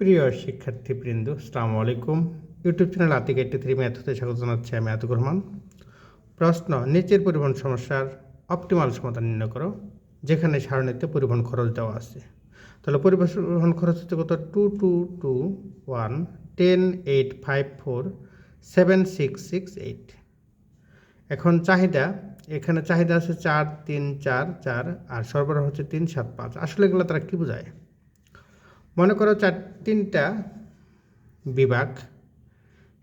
প্রিয় শিক্ষার্থীবৃন্দ, আসসালামু আলাইকুম। YouTube channel Atik eighty three math হতে স্বাগত জানাচ্ছি আমি আতিক রহমান। প্রশ্ন, নিচের পরিবহন সমস্যার অপটিমাল সমাধান নির্ণয় করো, যেখানে সারণীতে পরিবহন খরচ দেওয়া আছে। তাহলে পরিবহন খরচ হচ্ছে কত? Two two two one ten eight five four seven six six eight এখন চাহিদা, এখানে চাহিদা আছে চার তিন চার চার, আর সরবরাহ হচ্ছে তিন সাত পাঁচ। আসলে এগুলো তারা কী বোঝায়? মনে করো চার, তিনটা বিভাগ।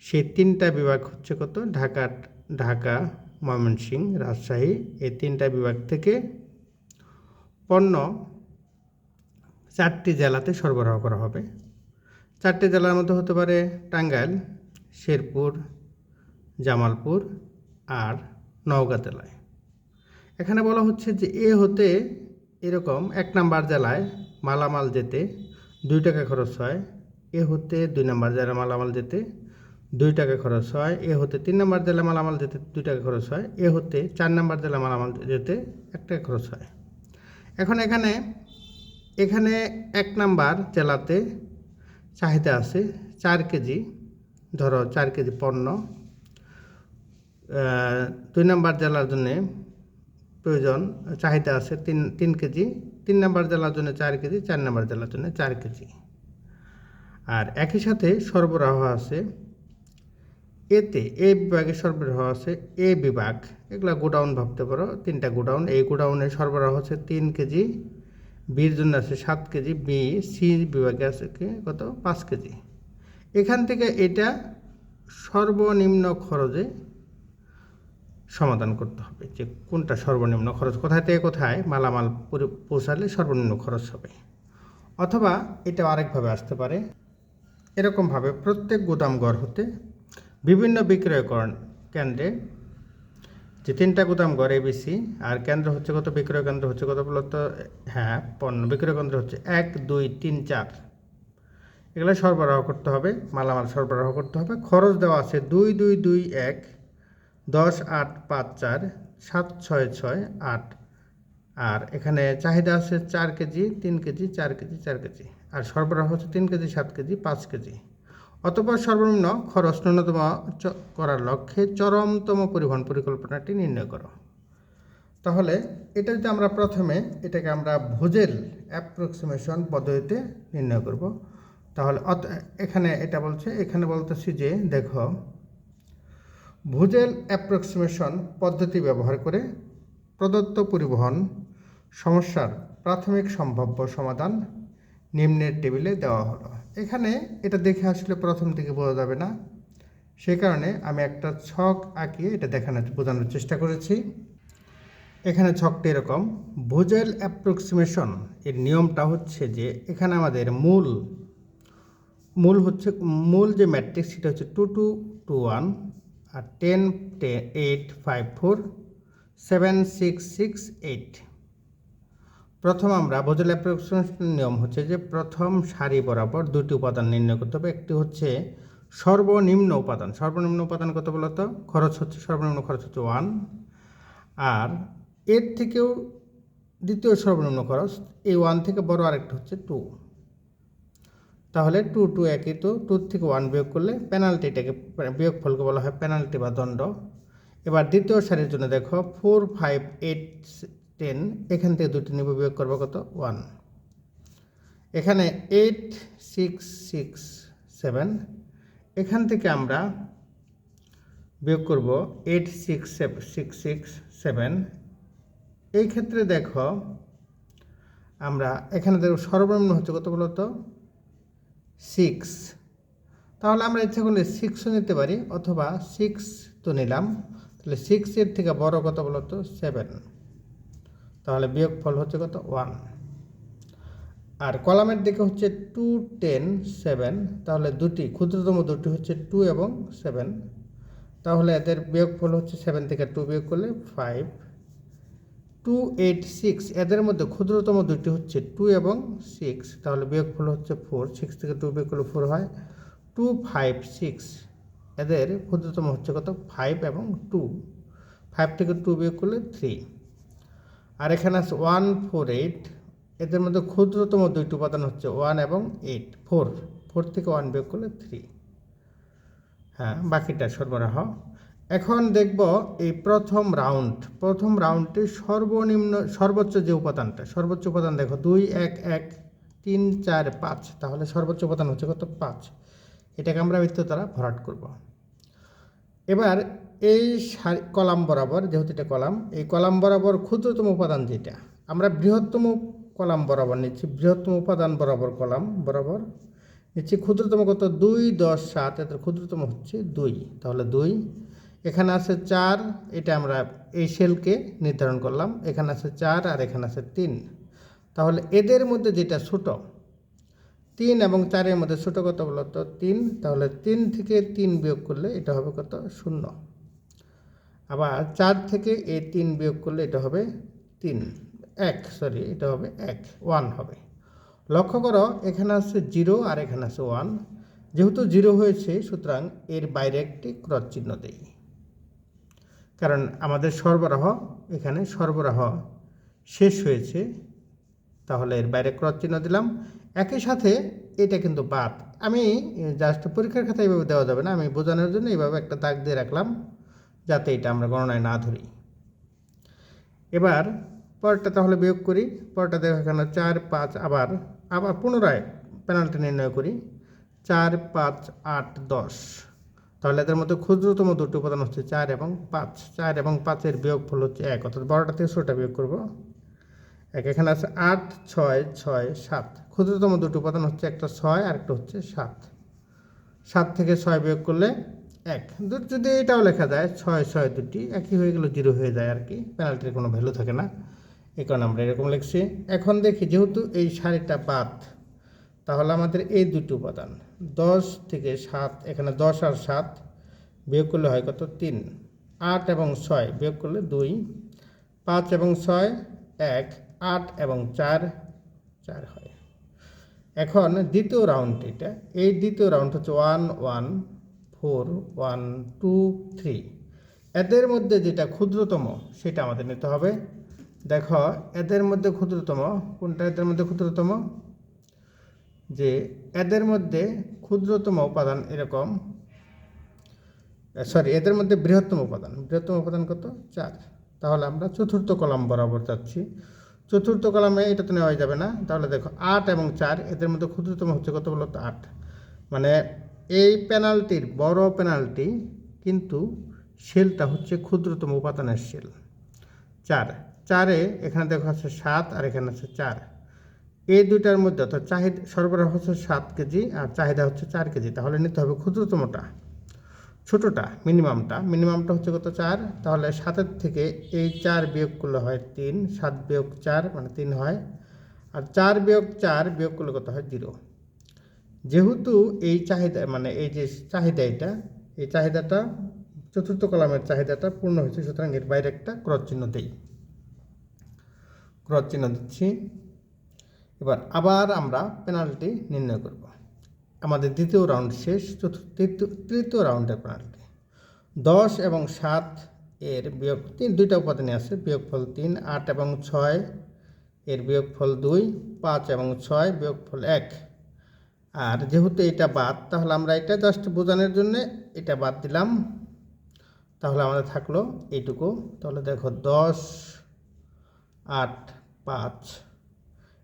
সেই তিনটা বিভাগ হচ্ছে কত? ঢাকা ঢাকা, ময়মনসিংহ, রাজশাহী। এই তিনটা বিভাগ থেকে পণ্য চারটি জেলাতে সরবরাহ করা হবে। চারটি জেলার মধ্যে হতে পারে টাঙ্গাইল, শেরপুর, জামালপুর আর নওগাঁ জেলায়। এখানে বলা হচ্ছে যে এ হতে এরকম এক নাম্বার জেলায় মালামাল যেতে দুই টাকা খরচ হয়, এ হতে দুই নাম্বার জেলা মালামাল যেতে দুই টাকা খরচ হয়, এ হতে তিন নাম্বার জেলা মালামাল যেতে দুই টাকা খরচ হয়, এ হতে চার নাম্বার জেলা মালামাল যেতে এক টাকা খরচ হয়। এখন এখানে এখানে এক নাম্বার জেলাতে চাহিদা আছে চার কেজি, ধরো চার কেজি পণ্য। দুই নাম্বার জেলার জন্যে প্রয়োজন, চাহিদা আছে তিন তিন কেজি তিন নাম্বার জেলার জন্য চার কেজি, চার নাম্বার জেলার জন্য চার কেজি। আর একই সাথে সরবরাহ আছে এতে, এ বিভাগে সরবরাহ আছে এ বিভাগ। এগুলা গোডাউন ভাবতে পারো, তিনটা গোডাউন। এই গোডাউনে সরবরাহ হচ্ছে তিন কেজি বির জন্য আছে সাত কেজি, বি, সি বিভাগে আছে কি, কত? পাঁচ কেজি। এখান থেকে এটা সর্বনিম্ন খরচে সমাধান করতে হবে যে কোনটা সর্বনিম্ন খরচ, কোথায় থেকে কোথায় মালামাল পৌঁছালে সর্বনিম্ন খরচ হবে। অথবা এটা আরেকভাবে আসতে পারে, এরকমভাবে প্রত্যেক গুদামঘর হতে বিভিন্ন বিক্রয়করণ কেন্দ্রে যে তিনটা গুদাম গুদামঘর এবিসি আর কেন্দ্র হচ্ছে কত, বিক্রয় কেন্দ্র হচ্ছে কত বলতো? হ্যাঁ পণ্য বিক্রয় কেন্দ্র হচ্ছে এক, দুই, তিন, চার। এগুলো সরবরাহ করতে হবে, মালামাল সরবরাহ করতে হবে, খরচ দেওয়া আছে দুই দুই দুই, এক দশ আট পাঁচ চার, সাত ছয় ছয় আট। আর এখানে চাহিদা আছে চার কেজি, তিন কেজি, চার কেজি চার কেজি। আর সরবরাহ হচ্ছে তিন কেজি, সাত কেজি, পাঁচ কেজি। অতপর সর্বনিম্ন খরচ ন্যূনতম করার লক্ষ্যে চরমতম পরিবহন পরিকল্পনাটি নির্ণয় করো। তাহলে এটা যদি আমরা প্রথমে এটাকে আমরা ভোজেল অ্যাপ্রক্সিমেশন পদ্ধতিতে নির্ণয় করব, তাহলে এখানে এটা বলছে, এখানে বলতেছি যে, দেখো ভুজেল অ্যাপ্রক্সিমেশন পদ্ধতি ব্যবহার করে প্রদত্ত পরিবহন, সমস্যার প্রাথমিক সম্ভাব্য সমাধান নিম্নের টেবিলে দেওয়া হলো। এখানে এটা দেখে আসলে প্রথম থেকে বোঝা যাবে না। সেই কারণে আমি একটা ছক আঁকিয়ে এটা দেখানোর বোঝানোর চেষ্টা করেছি। এখানে ছকটি এরকম, ভুজেল অ্যাপ্রক্সিমেশন এর নিয়মটা হচ্ছে যে এখানে আমাদের মূল মূল হচ্ছে, মূল যে ম্যাট্রিক্স সেটা হচ্ছে টু টু টু ওয়ান আর ten eight five four seven six six eight প্রথম আমরা ভোজেল অ্যাপ্রক্সিমেশন নিয়ম হচ্ছে যে প্রথম সারি বরাবর দুটি উপাদান নির্ণয় করতে হবে। একটি হচ্ছে সর্বনিম্ন উপাদান। সর্বনিম্ন উপাদান কত বলতো? খরচ হচ্ছে সর্বনিম্ন খরচ হচ্ছে ওয়ান আর এর থেকেও দ্বিতীয় সর্বনিম্ন খরচ, এই ওয়ান থেকে বড় আরেকটা হচ্ছে টু তাহলে টু টু একই তো টু থেকে ওয়ান বিয়োগ করলে পেনাল্টিটাকে বিয়োগ ফলকে বলা হয় পেনাল্টি বা দণ্ড। এবার দ্বিতীয় সারির জন্য দেখো ফোর ফাইভ এইট টেন এখান থেকে দুটি নিব, বিয়োগ করব কত? ওয়ান এখানে এইট সিক্স সিক্স সেভেন এখান থেকে আমরা বিয়োগ করব eight six six six seven এই ক্ষেত্রে দেখো আমরা এখানে দেখো সর্বনিম্ন হচ্ছে কত বলতো? সিক্স তাহলে আমরা ইচ্ছা করলে সিক্সও নিতে পারি, অথবা সিক্স তো নিলাম। তাহলে সিক্সের থেকে বড় কত বলতো সেভেন তাহলে বিয়োগ ফল হচ্ছে কত? ওয়ান আর কলামের দিকে হচ্ছে টু টেন সেভেন তাহলে দুটি, ক্ষুদ্রতম দুটি হচ্ছে টু এবং সেভেন তাহলে এদের বিয়োগ ফল হচ্ছে সেভেন থেকে টু বিয়োগ করলে ফাইভ টু এইট সিক্স এদের মধ্যে ক্ষুদ্রতম দুটি হচ্ছে টু এবং সিক্স তাহলে বিয়োগফল হচ্ছে ফোর সিক্স থেকে টু বিয়োগ করলে ফোর হয়। টু ফাইভ সিক্স এদের ক্ষুদ্রতম হচ্ছে কত? ফাইভ এবং টু ফাইভ থেকে টু বিয়োগ করলে থ্রি আর এখানে আছে ওয়ান ফোর এইট এদের মধ্যে ক্ষুদ্রতম দুইটি উপাদান হচ্ছে ওয়ান এবং এইট ফোর ফোর থেকে ওয়ান বিয়োগ করলে থ্রি হ্যাঁ বাকিটা সরবরাহ। এখন দেখব এই প্রথম রাউন্ড প্রথম রাউন্ডটি সর্বনিম্ন, সর্বোচ্চ যে উপাদানটা, সর্বোচ্চ উপাদান দেখো, দুই, এক এক, তিন, চার, পাঁচ। তাহলে সর্বোচ্চ উপাদান হচ্ছে কত? পাঁচ। এটাকে আমরা বৃত্ত দ্বারা ভরাট করব। এবার এই কলাম বরাবর, যেহেতু এটা কলাম, এই কলাম বরাবর ক্ষুদ্রতম উপাদান যেটা, আমরা বৃহত্তম কলাম বরাবর নিচ্ছি, বৃহত্তম উপাদান বরাবর কলাম বরাবর নিচ্ছি, ক্ষুদ্রতম কত? দুই, দশ, সাত, এত ক্ষুদ্রতম হচ্ছে দুই। তাহলে দুই এখানে আছে চার, এটা আমরা এই সেলকে নির্ধারণ করলাম। এখানে আছে চার আর এখানে আছে তিন। তাহলে এদের মধ্যে যেটা ছোট, তিন এবং চারের মধ্যে ছোট কত বলতো তিন। তাহলে তিন থেকে তিন বিয়োগ করলে এটা হবে কত? শূন্য। আবার চার থেকে এই তিন বিয়োগ করলে এটা হবে তিন। এক সরি এটা হবে এক। ওয়ান হবে। লক্ষ্য করো, এখানে আছে জিরো আর এখানে আছে ওয়ান। যেহেতু জিরো হয়েছে, সুতরাং এর বাইরে একটি ক্রস চিহ্ন দেই। কারণ আমাদের সরবরাহ এখানে সরবরাহ শেষ হয়েছে। তাহলে এর বাইরে ক্রস চিহ্ন দিলাম। একই সাথে এটা কিন্তু বাদ। আমি জাস্ট পরীক্ষার খাতায় এইভাবে দেওয়া যাবে না। আমি বোঝানোর জন্য এইভাবে একটা দাগ দিয়ে রাখলাম যাতে এটা আমরা গণনায় না ধরি। এবার পরেরটা তাহলে বিয়োগ করি। পরেরটা দেখো এখানে চার, পাঁচ, আবার আবার পুনরায় পেনাল্টি নির্ণয় করি। চার, পাঁচ, আট, দশ। তাহলে এদের মধ্যে ক্ষুদ্রতম দুটি উপাদান হচ্ছে চার এবং পাঁচ। চার এবং পাঁচের বিয়োগ ফল হচ্ছে এক, অর্থাৎ বারোটা থেকে ষোলোটা বিয়োগ করব। এক, এখানে আছে আট, ছয় ছয়, সাত। ক্ষুদ্রতম দুটি উপাদান হচ্ছে একটা ছয় আর একটা হচ্ছে সাত। সাত থেকে ছয় বিয়োগ করলে এক। যদি এটাও লেখা যায়, ছয় ছয় দুটি, একই হয়ে গেলে জিরো হয়ে যায় আর কি পেনাল্টির কোনো ভ্যালু থাকে না। এই কারণে আমরা এরকম লিখছি। এখন দেখি, যেহেতু এই সারিটা বাদ তাহলে আমাদের এই দুটি উপাদান, দশ থেকে সাত, এখানে দশ আর সাত বিয়োগ করলে হয় কত? তিন। আট এবং ছয় বিয়োগ করলে দুই। পাঁচ এবং ছয়, এক। আট এবং চার চার হয়। এখন দ্বিতীয় রাউন্ড এটা। এই দ্বিতীয় রাউন্ড হচ্ছে one one four one two three এদের মধ্যে যেটা ক্ষুদ্রতম, সেটা আমাদের নিতে হবে। দেখো, এদের মধ্যে ক্ষুদ্রতম, কোনটা এদের মধ্যে ক্ষুদ্রতম? যে এদের মধ্যে ক্ষুদ্রতম উপাদান এরকম সরি এদের মধ্যে বৃহত্তম উপাদান বৃহত্তম উপাদান কত? চার। তাহলে আমরা চতুর্থ কলাম বরাবর যাচ্ছি। চতুর্থ কলামে এটা তো নেওয়া যাবে না। তাহলে দেখো, আট এবং চার, এদের মধ্যে ক্ষুদ্রতম হচ্ছে কত বলতো আট। মানে এই পেনাল্টির বড় পেনাল্টি কিন্তু সেলটা হচ্ছে ক্ষুদ্রতম উপাদানের সেল চার। চারে এখানে দেখো আছে সাত আর এখানে আছে চার। এই দুইটার মধ্যে অর্থাৎ চাহিদা, সরবরাহ হচ্ছে সাত কেজি আর চাহিদা হচ্ছে চার কেজি। তাহলে নিতে হবে ক্ষুদ্রতমটা, ছোটোটা, মিনিমামটা। মিনিমামটা হচ্ছে কত চার? তাহলে সাতের থেকে এই চার বিয়োগ করলে হয় তিন, সাত বিয়োগ চার মানে তিন হয়। আর চার বিয়োগ চার বিয়োগ করলে কত হয় জিরো। যেহেতু এই চাহিদা মানে এই যে চাহিদা এটা, এই চাহিদাটা, চতুর্থ কলামের চাহিদাটা পূর্ণ হয়েছে, সুতরাং এর বাইরে একটা ক্রস চিহ্ন দেই। ক্রস চিহ্ন দিচ্ছি। এবার আবার আমরা পেনাল্টি নির্ণয় করব। আমাদের দ্বিতীয় রাউন্ড শেষ তৃতীয় তৃতীয় রাউন্ডের পেনাল্টি দশ এবং সাত এর বিয়োগ তিন, দুইটা উপাদানে আছে, বিয়োগফল তিন, আট এবং ছয় এর বিয়োগফল দুই, পাঁচ এবং ছয় বিয়োগফল এক। আর যেহেতু এটা বাদ, তাহলে আমরা এটা জাস্ট বোঝানোর জন্য এটা বাদ দিলাম। তাহলে আমাদের থাকল এইটুকু। তাহলে দেখো দশ, আট, পাঁচ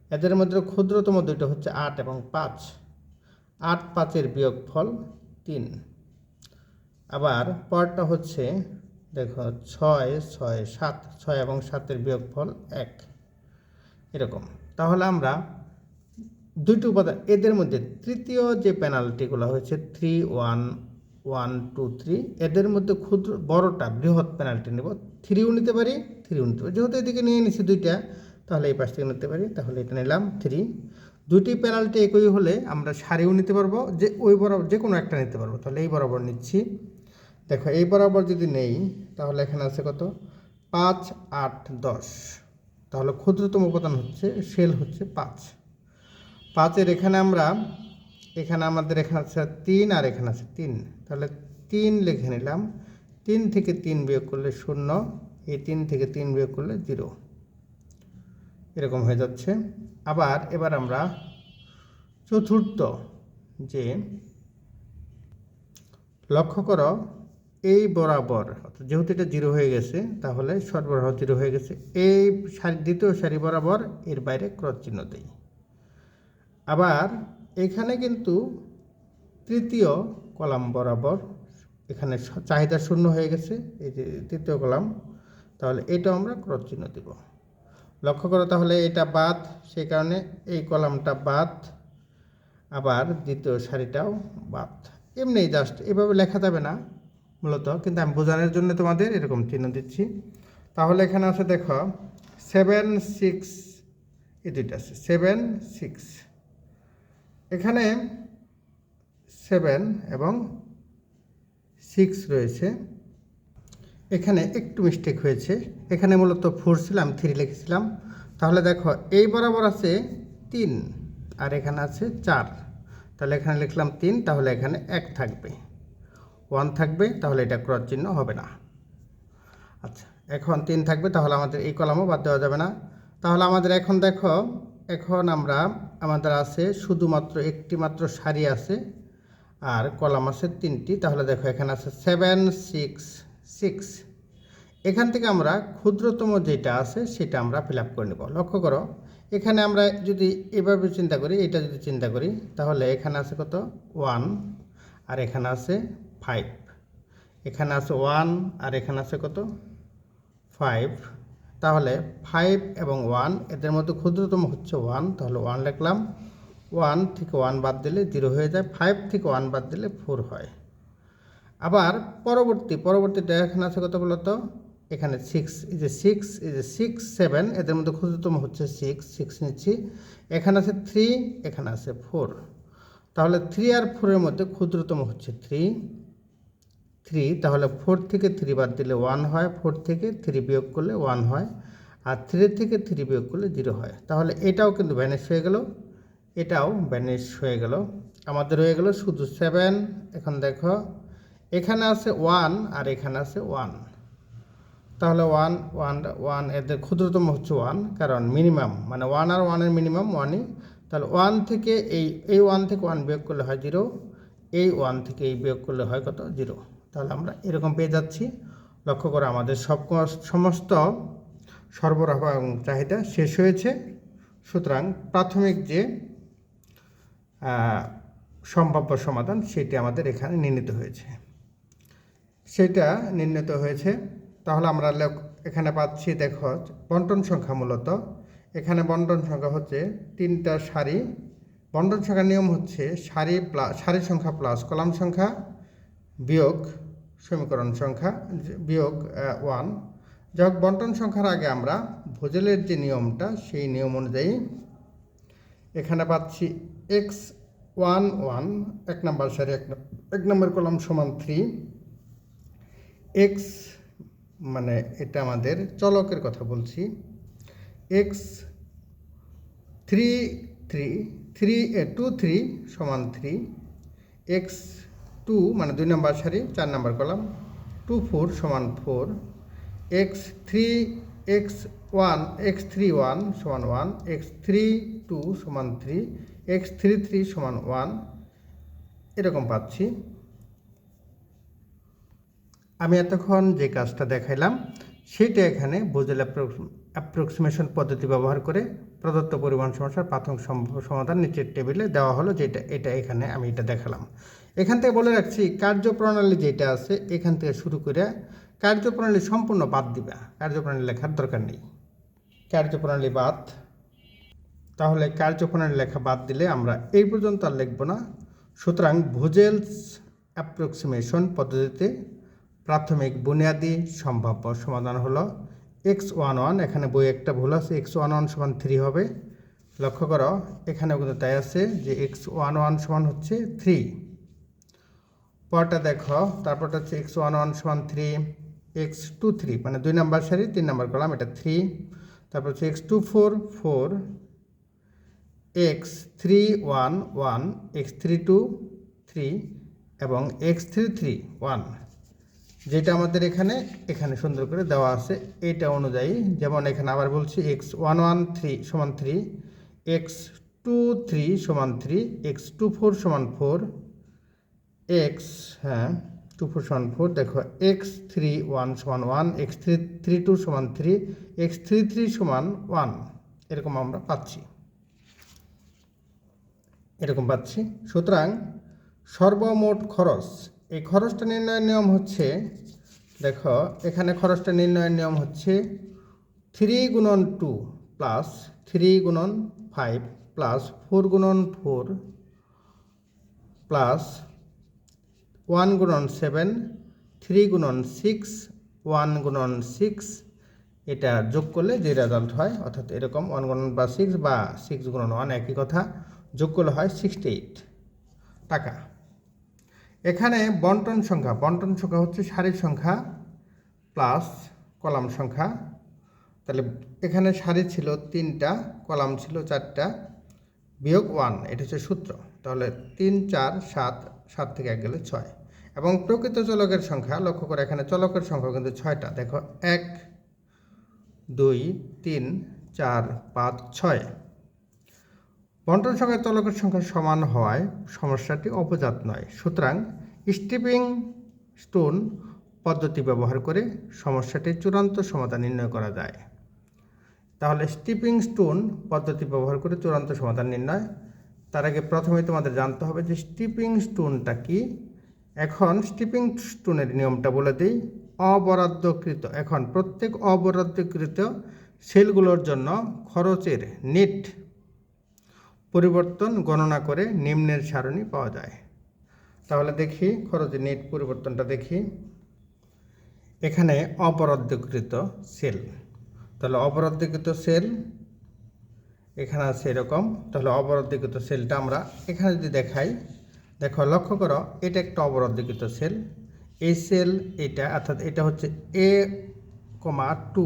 এদের মধ্যে ক্ষুদ্রতম দুইটা হচ্ছে আট এবং পাঁচ। আট পাঁচের বিয়োগ ফল তিন। আবার পরটা হচ্ছে, দেখো, ছয় ছয়, সাত, ছয় এবং সাতের বিয়োগ ফল এক। এরকম। তাহলে আমরা দুইটি উপাদান, এদের মধ্যে তৃতীয় যে পেনাল্টিগুলো হয়েছে, three, one one, two, three, এদের মধ্যে ক্ষুদ্র, বড়টা বৃহৎ পেনাল্টি নেব। থ্রিও নিতে পারি, থ্রিও নিতে পারি। যেহেতু এদিকে নিয়ে নিছি দুইটা তাহলে এই পাশ থেকে নিতে পারি, তাহলে এটা নিলাম থ্রি দুটি পেনাল্টি একই হলে আমরা সারিও নিতে পারব, যে ওই বরাবর, যে কোনো একটা নিতে পারব। তাহলে এই বরাবর নিচ্ছি। দেখো, এই বরাবর যদি নেই, তাহলে এখানে আছে কত? পাঁচ, আট, দশ। তাহলে ক্ষুদ্রতম উপাদান হচ্ছে সেল হচ্ছে পাঁচ। পাঁচের এখানে আমরা, এখানে আমাদের এখানে আছে তিন আর এখানে আছে তিন। তাহলে তিন লিখে নিলাম। তিন থেকে তিন বিয়োগ করলে শূন্য, এই তিন থেকে তিন বিয়োগ করলে জিরো। এরকম হয়ে যাচ্ছে। আবার এবার আমরা চতুর্থ যে লক্ষ্য করো এই বরাবর যেহেতু এটা জিরো হয়ে গেছে, তাহলে সরবরাহ জিরো হয়ে গেছে। এই সারি, দ্বিতীয় সারি বরাবর, এর বাইরে ক্রস চিহ্ন দেই। আবার এখানে কিন্তু তৃতীয় কলাম বরাবর, এখানে চাহিদা শূন্য হয়ে গেছে, এই যে তৃতীয় কলাম, তাহলে এটা আমরা ক্রস চিহ্ন দেব। লক্ষ্য করো তাহলে এটা বাদ, সেই কারণে এই কলামটা বাদ। আবার দ্বিতীয় সারিটাও বাদ। এমনি জাস্ট এভাবে লেখা যাবে না মূলত, কিন্তু আমি বোঝানোর জন্য তোমাদের এরকম চিহ্ন দিচ্ছি। তাহলে এখানে আছে দেখো সেভেন সিক্স এই দুইটা আছে সেভেন সিক্স এখানে সেভেন এবং সিক্স রয়েছে। এখানে একটু মিস্টেক হয়েছে। এখানে মূলত ফোর ছিলাম থ্রি লিখেছিলাম। তাহলে দেখো, এই বরাবর আছে তিন আর এখানে আছে চার। তাহলে এখানে লিখলাম তিন, তাহলে এখানে এক থাকবে। ওয়ান থাকবে, তাহলে এটা ক্রস চিহ্ন হবে না। আচ্ছা এখন তিন থাকবে, তাহলে আমাদের এই কলামও বাদ দেওয়া যাবে না। তাহলে আমাদের এখন দেখো, এখন আমরা, আমাদের আছে শুধুমাত্র একটি মাত্র সারি আছে, আর কলাম আছে তিনটি। তাহলে দেখো, এখানে আছে সেভেন সিক্স সিক্স। এখান থেকে আমরা ক্ষুদ্রতম যেটা আছে সেটা আমরা ফিল আপ করে নেব। লক্ষ্য করো, এখানে আমরা যদি এভাবে চিন্তা করি, এটা যদি চিন্তা করি, তাহলে এখানে আছে কত? ওয়ান, আর এখানে আছে ফাইভ। এখানে আছে ওয়ান, আর এখানে আছে কত? ফাইভ। তাহলে ফাইভ এবং ওয়ান, এদের মধ্যে ক্ষুদ্রতম হচ্ছে ওয়ান, তাহলে ওয়ান লিখলাম। ওয়ান থেকে ওয়ান বাদ দিলে জিরো হয়ে যায়। ফাইভ থেকে ওয়ান বাদ দিলে ফোর হয়। আবার পরবর্তী পরবর্তীটা এখানে আছে কত বলতো? এখানে সিক্স এই যে সিক্স এই যে সিক্স সেভেন এদের মধ্যে ক্ষুদ্রতম হচ্ছে সিক্স সিক্স নিচ্ছি। এখানে আছে থ্রি এখানে আছে ফোর তাহলে থ্রি আর ফোরের মধ্যে ক্ষুদ্রতম হচ্ছে থ্রি থ্রি তাহলে ফোর থেকে থ্রি বাদ দিলে ওয়ান হয় ফোর থেকে থ্রি বিয়োগ করলে ওয়ান হয়, আর থ্রি থেকে থ্রি বিয়োগ করলে জিরো হয়। তাহলে এটাও কিন্তু ভ্যানিশ হয়ে গেল, এটাও ভ্যানিশ হয়ে গেল। আমাদের হয়ে গেল শুধু সেভেন এখন দেখো এখানে আছে ওয়ান আর এখানে আছে ওয়ান। তাহলে ওয়ান ওয়ান ওয়ান এদের ক্ষুদ্রতম হচ্ছে ওয়ান, কারণ মিনিমাম মানে ওয়ান আর ওয়ানের মিনিমাম ওয়ানই। তাহলে ওয়ান থেকে এই এই ওয়ান থেকে ওয়ান বিয়োগ করলে হয় জিরো, এই ওয়ান থেকে এই বিয়োগ করলে হয় কত? জিরো। তাহলে আমরা এরকম পেয়ে যাচ্ছি। লক্ষ্য করে আমাদের সব সমস্ত সরবরাহ এবং চাহিদা শেষ হয়েছে। সুতরাং প্রাথমিক যে সম্ভাব্য সমাধান সেটি আমাদের এখানে নির্ণীত হয়েছে। সেটা নির্ণীত হয়েছে। তাহলে আমরা এখানে পাচ্ছি, দেখো, বন্টন সংখ্যা মূলত। এখানে বন্টন সংখ্যা হচ্ছে তিনটা সারি। বন্টন সংখ্যার নিয়ম হচ্ছে সারি প্লাস সারি সংখ্যা প্লাস কলাম সংখ্যা বিয়োগ সমীকরণ সংখ্যা, বিয়োগ ওয়ান। যাই বন্টন সংখ্যার আগে আমরা ভোজেলের যে নিয়মটা, সেই নিয়ম অনুযায়ী এখানে পাচ্ছি এক্স ওয়ান ওয়ান, এক নম্বর সারি এক নম্বর কলাম সমান থ্রি। এক্স মানে এটা আমাদের চলকের কথা বলছি। এক্স থ্রি থ্রি থ্রি এ টু থ্রি সমান থ্রি এক্স টু মানে দুই নম্বর সারি, চার নম্বর কলাম। টু ফোর সমান four x three x one x three one সমান ওয়ান এক্স থ্রি টু সমান থ্রি এক্স থ্রি থ্রি সমান ওয়ান এরকম পাচ্ছি। আমি এতক্ষণ যে কাজটা দেখাইলাম, সেটা এখানে বোঝেল অ্যাপ্রক্সিমেশন পদ্ধতি ব্যবহার করে প্রদত্ত পরিমাণ সমস্যার প্রাথমিক সমাধান নিচের টেবিলে দেওয়া হলো যেটা, এটা এখানে আমি এটা দেখালাম। এখান থেকে বলে রাখছি, কার্যপ্রণালী যেটা আছে, এখান থেকে শুরু করে কার্যপ্রণালী সম্পূর্ণ বাদ দিবা। কার্যপ্রণালী লেখার দরকার নেই। কার্যপ্রণালী বাদ। তাহলে কার্যপ্রণালী লেখা বাদ দিলে আমরা এই পর্যন্ত আর লিখব না। সুতরাং ভোজেলস অ্যাপ্রক্সিমেশন পদ্ধতিতে প্রাথমিক বুনিয়াদি সম্ভাব্য সমাধান হলো এক্স ওয়ান ওয়ান, এখানে বই একটা ভুল আছে, এক্স ওয়ান ওয়ান সমান থ্রি হবে। লক্ষ্য করো এখানে কিন্তু তাই আছে যে এক্স ওয়ান ওয়ান সমান হচ্ছে থ্রি। পরটা দেখো, তারপরটা হচ্ছে এক্স ওয়ান ওয়ান সমান থ্রি, এক্স টু থ্রি মানে দুই নাম্বার সারি, তিন নাম্বার কলাম, এটা থ্রি। তারপর হচ্ছে x two four four, x three one one, x three two three এবং এক্স থ্রি থ্রি ওয়ান। যেটা আমাদের এখানে এখানে সুন্দর করে দেওয়া আছে। এটা অনুযায়ী, যেমন এখানে আবার বলছি এক্স ওয়ান ওয়ান থ্রি সমান থ্রি এক্স টু থ্রি সমান থ্রি এক্স টু ফোর সমান ফোর এক্স হ্যাঁ টু ফোর সমান ফোর দেখো এক্স থ্রি ওয়ান সমান one x three three two সমান থ্রি এক্স থ্রি থ্রি সমান ওয়ান এরকম আমরা পাচ্ছি। এরকম পাচ্ছি। সুতরাং সর্বমোট খরচ এই খরচটা নির্ণয়ের নিয়ম হচ্ছে, দেখো, এখানে খরচটা নির্ণয়ের নিয়ম হচ্ছে থ্রি গুণন টু প্লাস থ্রি গুণন ফাইভ প্লাস ফোর গুণন ফোর প্লাস ওয়ান গুণন সেভেন থ্রি গুণন সিক্স ওয়ান গুণন সিক্স এটা যোগ করলে যে রেজাল্ট হয়, অর্থাৎ এরকম ওয়ান গুণন বা সিক্স বা সিক্স গুণন ওয়ান একই কথা, যোগ করলে হয় সিক্সটি এইট টাকা। এখানে বন্টন সংখ্যা বন্টন সংখ্যা হচ্ছে সারির সংখ্যা প্লাস কলাম সংখ্যা। তাহলে এখানে সারি ছিল তিনটা, কলাম ছিল চারটা, বিয়োগ ওয়ান এটা হচ্ছে সূত্র। তাহলে তিন, চার, সাত সাত থেকে এক গেলে ছয়। এবং প্রকৃত চলকের সংখ্যা, লক্ষ্য করে এখানে চলকের সংখ্যা কিন্তু ছয়টা। দেখো, এক, দুই, তিন, চার, পাঁচ, ছয়। বন্টন সংখ্যা চলকের সংখ্যা সমান হওয়ায় সমস্যাটি অপজাত নয়। সুতরাং স্টিপিং স্টোন পদ্ধতি ব্যবহার করে সমস্যাটির চূড়ান্ত সমাধান নির্ণয় করা যায়। তাহলে স্টিপিং স্টোন পদ্ধতি ব্যবহার করে চূড়ান্ত সমাধান নির্ণয়। তার আগে প্রথমে তোমাদের জানতে হবে যে স্টিপিং স্টোনটা কি। এখন স্টিপিং স্টোনের নিয়মটা বলে দিই অবরাদ্দকৃত এখন প্রত্যেক অবরাদ্দকৃত সেলগুলোর জন্য খরচের নেট পরিবর্তন গণনা করে নিম্নের সারণী পাওয়া যায়। তাহলে দেখি খরচের নেট পরিবর্তনটা দেখি। এখানে অবরাদ্দকৃত সেল। তাহলে অবরাদ্দকৃত সেল এখানে আছে এরকম। তাহলে অবরাদ্দকৃত সেলটা আমরা এখানে যদি দেখাই, দেখো, লক্ষ্য করো, এটা একটা অবরাদ্দকৃত সেল। এই সেল এটা, অর্থাৎ এটা হচ্ছে এ কমা টু,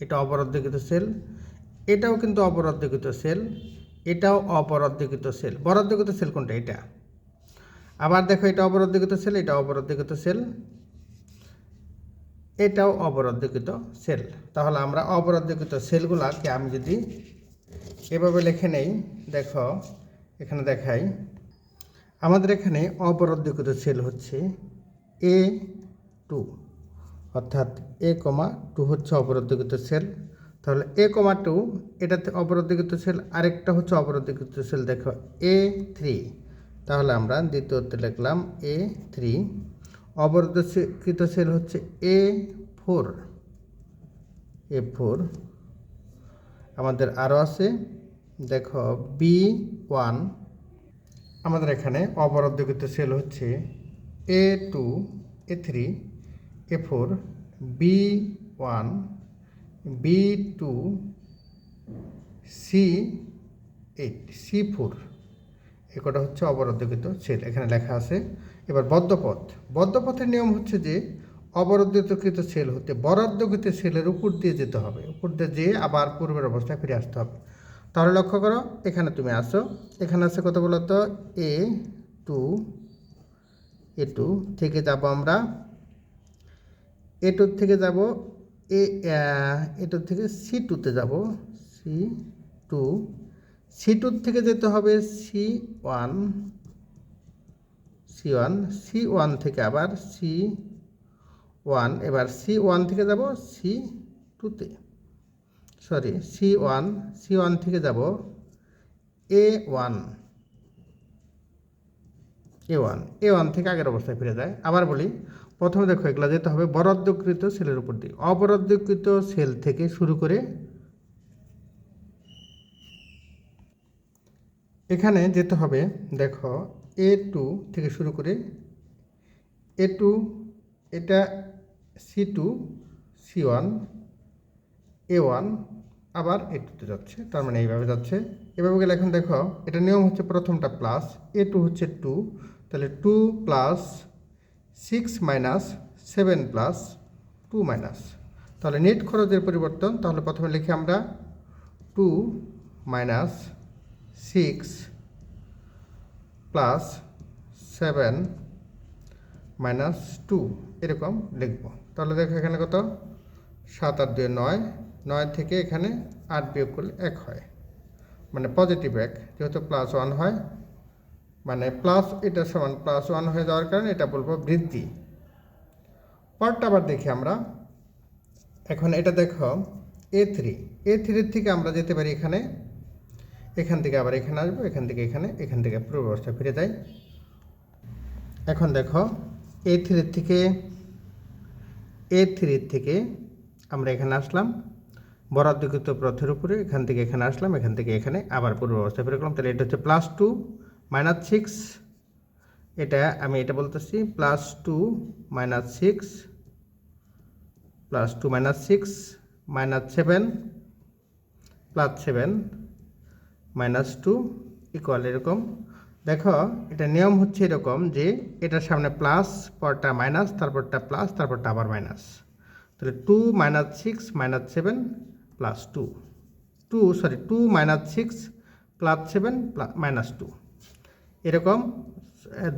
এটা অবরাদ্দকৃত সেল। এটাও কিন্তু অবরাদ্দকৃত সেল। এটাও অবরাদ্দকৃত সেল। বরাদ্দকৃত সেল কোনটা? এটা। আবার দেখো, এটা অবরাদ্দকৃত সেল, এটা অবরাদ্দকৃত সেল। এটাও অবরাদ্দকৃত সেল। তাহলে আমরা অবরাদ্দকৃত সেলগুলাকে আমি যদি এভাবে লিখে নেই, দেখো, এখানে দেখাই। আমাদের এখানে অবরাদ্দকৃত সেল হচ্ছে এ টু, অর্থাৎ এ কমা টু হচ্ছে অবরাদ্দকৃত সেল। তাহলে এ কমা টু, এটাতে অবরোধকৃত সেল আরেকটা হচ্ছে অবরোধকৃত সেল দেখো, এ থ্রি। তাহলে আমরা দ্বিতীয়তে লিখলাম এ থ্রি। অবরোধকৃত সেল হচ্ছে এ ফোর। এ ফোর। আমাদের আরও আছে, দেখো, বি ওয়ান। আমাদের এখানে অবরোধকৃত সেল হচ্ছে A two, A three, A four, B one. B two C eight C four এ কটা হচ্ছে অবরোধকৃত সেল এখানে লেখা আছে। এবার বদ্ধপথ। বদ্ধপথের নিয়ম হচ্ছে যে, অবরোধকৃত সেল হতে বরাদ্দকৃত সেলের উপর দিয়ে যেতে হবে। উপর দিয়ে যেয়ে আবার পূর্বের অবস্থায় ফিরে আসতে হবে। তাহলে লক্ষ্য করো, এখানে তুমি আসো এখানে আছে কত বলতো এ টু এ টু থেকে যাব আমরা। এ টুর থেকে যাব এ এটার থেকে সি টুতে যাব। সি টু সি টুর থেকে যেতে হবে C one C one C one থেকে আবার সি ওয়ান এবার সি ওয়ান থেকে যাব সি টুতে sorry C one C one থেকে যাব A one A one A one থেকে আগের অবস্থায় ফিরে যায়। আবার বলি প্রথমে দেখো, এগুলো যেতে হবে বরাদ্দকৃত সেলের উপর দিয়ে। অবরাদ্দকৃত সেল থেকে শুরু করে এখানে যেতে হবে, দেখো এ টু থেকে শুরু করে এ টু এটা C two C one A one আবার এ টুতে যাচ্ছে, তার মানে এইভাবে যাচ্ছে। এভাবে গেলে এখন দেখো, এটা নিয়ম হচ্ছে প্রথমটা প্লাস এ টু হচ্ছে টু তাহলে two plus six minus seven plus two minus তাহলে নেট খরচের পরিবর্তন, তাহলে প্রথমে লিখি আমরা two minus six plus seven minus two এরকম লিখব। তাহলে দেখো এখানে কত? সাত আট দুই নয় নয় থেকে এখানে আট বিয়োগ করলে এক হয়। মানে পজিটিভ এক, যেহেতু প্লাস ওয়ান হয় মানে প্লাস এটা সমান প্লাস ওয়ান হয়ে যাওয়ার কারণে এটা বলব বৃদ্ধি। পরটা আবার দেখি আমরা। এখন এটা দেখো এ থ্রি এ থ্রির থেকে আমরা যেতে পারি এখানে। এখান থেকে আবার এখানে আসব, এখান থেকে এখানে, এখান থেকে পূর্ব অবস্থায় ফিরে যাই। এখন দেখো এ থ্রির থেকে এ থ্রির থেকে আমরা এখানে আসলাম। বরাদ্দকৃত পথের উপরে এখান থেকে এখানে আসলাম, এখান থেকে এখানে আবার পূর্ব অবস্থায় ফিরে গেলাম। তাহলে এটা হচ্ছে প্লাস টু মাইনাস সিক্স, এটা আমি এটা বলতেছি, plus two minus six, plus two minus six, minus seven, plus seven, minus two equal এরকম। দেখো, এটা নিয়ম হচ্ছে এরকম যে এটার সামনে প্লাস, পরটা মাইনাস, তারপরটা প্লাস, তারপরটা আবার মাইনাস। তাহলে two minus six minus seven plus two. Two, sorry, two minus six plus seven minus two. এরকম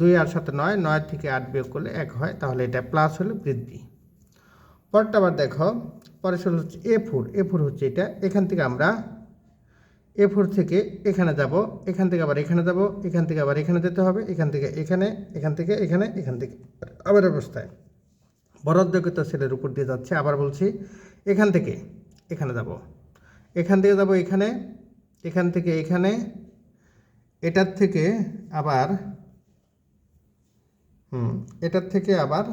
দুই আর সাথে নয় নয় থেকে আট বিয়োগ করলে এক হয়, তাহলে এটা প্লাস হলে বৃদ্ধি। পরটা আবার দেখো, পরের ষোলো হচ্ছে এ ফোর এ ফোর হচ্ছে এটা। এখান থেকে আমরা এ ফোর থেকে এখানে যাব, এখান থেকে আবার এখানে যাব, এখান থেকে আবার এখানে যেতে হবে, এখান থেকে এখানে, এখান থেকে এখানে, এখান থেকে আবার অবস্থায়। বরাদ্দকৃত সেলের উপর দিয়ে যাচ্ছে, আবার বলছি এখান থেকে এখানে যাব। এখান থেকে যাব এখানে, এখান থেকে এখানে এটার থেকে আবার, হুম, এটার থেকে আবার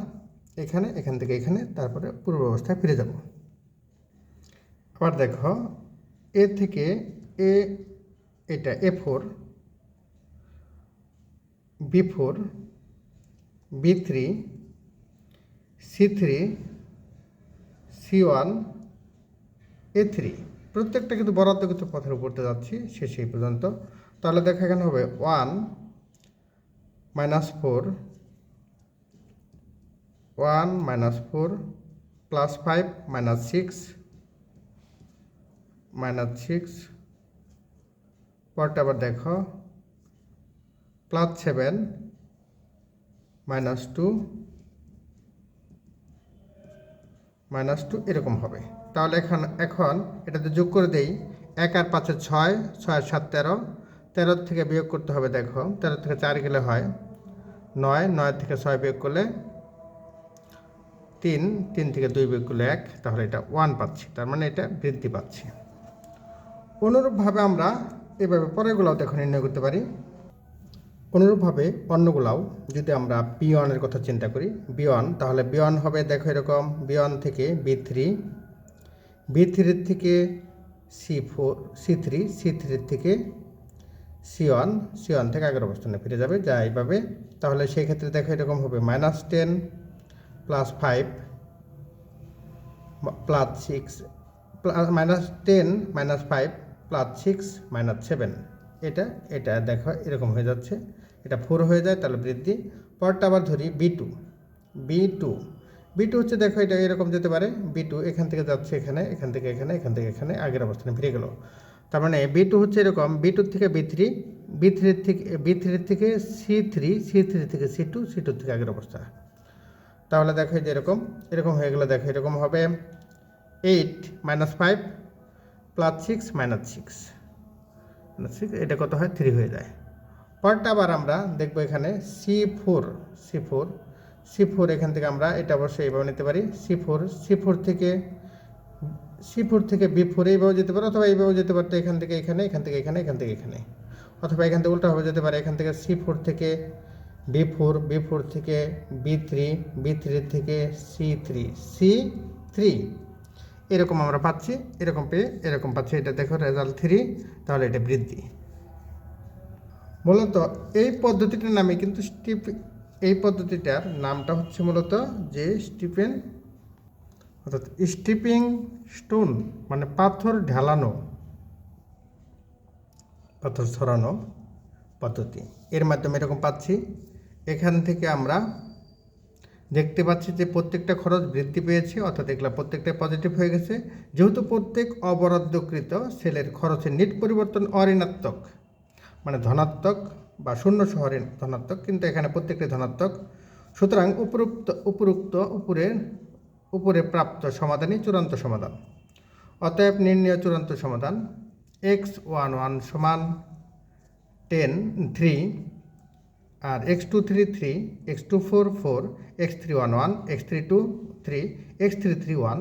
এখানে, এখান থেকে এখানে, তারপরে পূর্ব অবস্থায় ফিরে যাব। আবার দেখো, এ থেকে এ, এটা A four, B four, B three, C three, C one, A three. প্রত্যেকটা কিন্তু বরাদ্দ বরাদ্দকৃত পথের উপর দিয়ে যাচ্ছি সে সেই পর্যন্ত। তাহলে দেখা এখানে হবে one minus four, one minus four plus five minus six minus six পরটা আবার দেখো, plus seven minus two minus two এরকম হবে। তাহলে এখন এখন এটাতে যোগ করে দেই, এক আর পাঁচে ছয় ছয় সাত তেরো তেরো থেকে বিয়োগ করতে হবে, দেখো। তেরো থেকে চার গেলে হয় নয় নয় থেকে ছয় বিয়োগ করলে তিন তিন থেকে দুই বিয়োগ করলে এক, তাহলে এটা ওয়ান পাচ্ছি। তার মানে এটা বৃদ্ধি পাচ্ছি। অনুরূপভাবে আমরা এভাবে পরেরগুলাও দেখো নির্ণয় করতে পারি। অনুরূপভাবে অন্যগুলাও যদি আমরা বি ওয়ানের কথা চিন্তা করি বি ওয়ান তাহলে বি ওয়ান হবে, দেখো এরকম বি ওয়ান থেকে বি থ্রি বি থ্রির থেকে C four C three C থ্রির থেকে সি ওয়ান সি ওয়ান থেকে আগের অবস্থানে ফিরে যাবে, যা এইভাবে। তাহলে সেই ক্ষেত্রে দেখো এরকম হবে minus ten plus five plus six plus minus ten minus five plus six minus seven এটা এটা দেখো এরকম হয়ে যাচ্ছে। এটা ফোর হয়ে যায়, তাহলে বৃদ্ধি। পরটা আবার ধরি B two B two B two হচ্ছে দেখো এটা এরকম যেতে পারে বি টু এখান থেকে যাচ্ছে এখানে, এখান থেকে এখানে, এখান থেকে এখানে, আগের অবস্থানে ফিরে গেল। তার মানে বি টু হচ্ছে এরকম বি টুর থেকে বি থ্রি বি থ্রির থেকে বি থ্রির থেকে সি থ্রি সি থ্রি থেকে সি টু সি টুর থেকে আগের অবস্থা। তাহলে দেখো যে এরকম এরকম হয়ে গেলে দেখো এরকম হবে eight minus five plus six minus six six এটা কত হয়? থ্রি হয়ে যায়। পরটা আবার আমরা দেখব এখানে C four C four C four এখান থেকে আমরা এটা অবশ্যই এইভাবে নিতে পারি। সি ফোর সি ফোর থেকে ফোর থেকে বি ফোর এইভাবে যেতে পারে অথবা এইভাবে যেতে পারতো এখান থেকে এখানে, এখান থেকে এখানে, এখান থেকে এখানে। অথবা এখান থেকে উল্টাভাবে যেতে পারে, এখান থেকে সি ফোর থেকে বি ফোর বি ফোর থেকে বি থ্রি বি থ্রি থেকে সি থ্রি সি থ্রি এরকম আমরা পাচ্ছি, এরকম পেয়ে এরকম পাচ্ছি। এটা দেখো রেজাল্ট থ্রি তাহলে এটা বৃদ্ধি। মূলত এই পদ্ধতিটার নামে কিন্তু স্টিপ এই পদ্ধতিটার নামটা হচ্ছে মূলত যে স্টিফেন অর্থাৎ স্টিপিং স্টোন মানে পাথর ঢালানো, পাথর ছড়ানো পদ্ধতি। এর মাধ্যমে এরকম পাচ্ছি। এখান থেকে আমরা দেখতে পাচ্ছি যে প্রত্যেকটা খরচ বৃদ্ধি পেয়েছে, অর্থাৎ এগুলো প্রত্যেকটা পজিটিভ হয়ে গেছে। যেহেতু প্রত্যেক অবরাদ্দকৃত সেলের খরচের নিট পরিবর্তন অঋণাত্মক মানে ধনাত্মক বা শূন্য শহরে ধনাত্মক, কিন্তু এখানে প্রত্যেকটি ধনাত্মক। সুতরাং উপরুক্ত উপরুক্ত উপরে উপরে প্রাপ্ত সমাধানই চূড়ান্ত সমাধান। অতএব নির্ণয় চূড়ান্ত সমাধান এক্স ওয়ান ওয়ান সমান টেন থ্রি আর x two three three, x two four four, x three one one, x three two three, x three three one.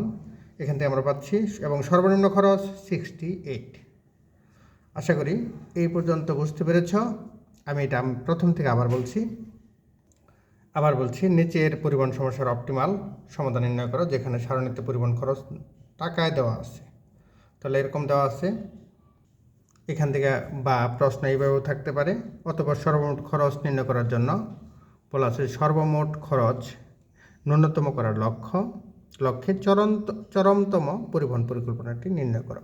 এখান থেকে আমরা পাচ্ছি এবং সর্বনিম্ন খরচ সিক্সটি এইট। আশা করি এই পর্যন্ত বুঝতে পেরেছ। আমি এটা প্রথম থেকে আবার বলছি। আবার বলছি, নিচের পরিবহন সমস্যার অপটিমাল সমাধান নির্ণয় করো, যেখানে সারণীতে পরিবহন খরচ টাকায় দেওয়া আছে। তাহলে এরকম দেওয়া আছে। এখান থেকে বা প্রশ্ন এইভাবেও থাকতে পারে, অথবা সর্বমোট খরচ নির্ণয় করার জন্য বলা আছে, সর্বমোট খরচ ন্যূনতম করার লক্ষ্য, লক্ষ্যে চরন্ত, চরমতম পরিবহন পরিকল্পনাটি নির্ণয় করো।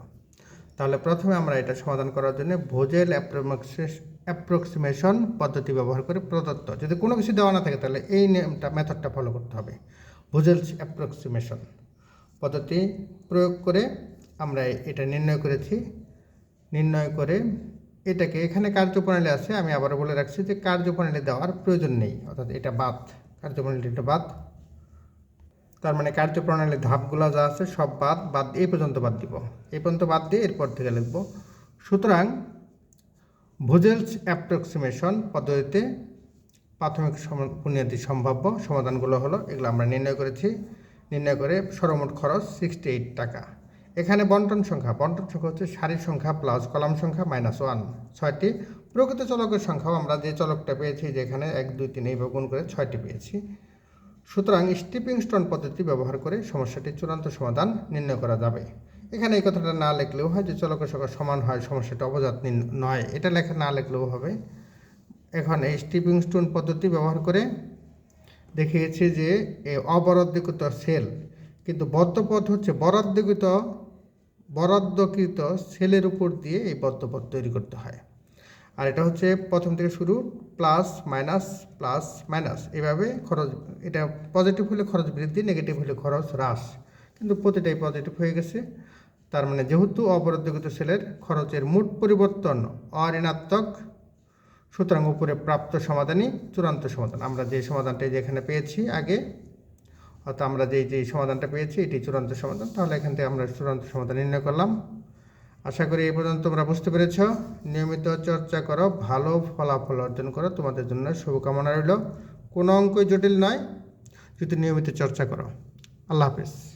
তাহলে প্রথমে আমরা এটা সমাধান করার জন্য ভোজেল অ্যাপ্রক্সিমেশন পদ্ধতি ব্যবহার করে প্রদত্ত। যদি কোনো কিছু দেওয়া না থাকে, তাহলে এই নিয়মটা মেথডটা ফলো করতে হবে। ভোজেলস অ্যাপ্রক্সিমেশন পদ্ধতি প্রয়োগ করে আমরা এটা নির্ণয় করেছি। নির্ণয় করে এটাকে এখানে কার্যপ্রণালী আছে, আমি আবারও বলে রাখছি যে কার্যপ্রণালী দেওয়ার প্রয়োজন নেই, অর্থাৎ এটা বাদ। কার্যপ্রণালীটা বাদ। তার মানে কার্যপ্রণালীর ধাপগুলো যা আছে সব বাদ বাদ এই পর্যন্ত বাদ দিব। এই পর্যন্ত বাদ দিয়ে এরপর থেকে লিখব। সুতরাং ভোজেলস অ্যাপ্রক্সিমেশন পদ্ধতিতে প্রাথমিক বুনিয়াদী সম্ভাব্য সমাধানগুলো হলো, এগুলো আমরা নির্ণয় করেছি। নির্ণয় করে সর্বমোট খরচ সিক্সটি এইট টাকা। এখানে বন্টন সংখ্যা বন্টন সংখ্যা হচ্ছে সারির সংখ্যা প্লাস কলাম সংখ্যা মাইনাস ওয়ান ছয়টি প্রকৃত চলকের সংখ্যাও আমরা যে চলকটা পেয়েছি, যেখানে এক, দুই, তিন এইভাবে গুণ করে ছয়টি পেয়েছি। সুতরাং স্টিপিং স্টোন পদ্ধতি ব্যবহার করে সমস্যাটির চূড়ান্ত সমাধান নির্ণয় করা যাবে। এখানে এই কথাটা না লিখলেও হয়, যে চলকের সংখ্যা সমান হয়, সমস্যাটা অবজাত নির্ণ- নয়। এটা লেখা না লিখলেও হবে। এখন এই স্টিপিং স্টোন পদ্ধতি ব্যবহার করে দেখিয়েছি যে এই অবরাদ্দকৃত সেল, কিন্তু বদ্ধপথ হচ্ছে বরাদ্দকৃত বরাদ্দকৃত সেলের উপর দিয়ে এই বদ্ধপথ তৈরি করতে হয়। আর এটা হচ্ছে প্রথম থেকে শুরু, প্লাস, মাইনাস প্লাস, মাইনাস। এভাবে খরচ, এটা পজিটিভ হলে খরচ বৃদ্ধি নেগেটিভ হলে খরচ হ্রাস। কিন্তু প্রতিটাই পজিটিভ হয়ে গেছে। তার মানে যেহেতু অবরাদ্দকৃত সেলের খরচের মোট পরিবর্তন অঋণাত্মক, সুতরাং উপরে প্রাপ্ত সমাধানই চূড়ান্ত সমাধান। আমরা যে সমাধানটা যেখানে পেয়েছি আগে, অর্থাৎ আমরা যে যে সমাধানটা পেয়েছি এটি চূড়ান্ত সমাধান, তাহলে এখান থেকে আমরা চূড়ান্ত সমাধান নির্ণয় করলাম। আশা করি এই পর্যন্ত তোমরা বুঝতে পেরেছ। নিয়মিত চর্চা করো, ভালো ফলাফল অর্জন করো, তোমাদের জন্য শুভকামনা রইল। কোনো অঙ্কই জটিল নয়, যদি নিয়মিত চর্চা করো। আল্লাহ হাফেজ।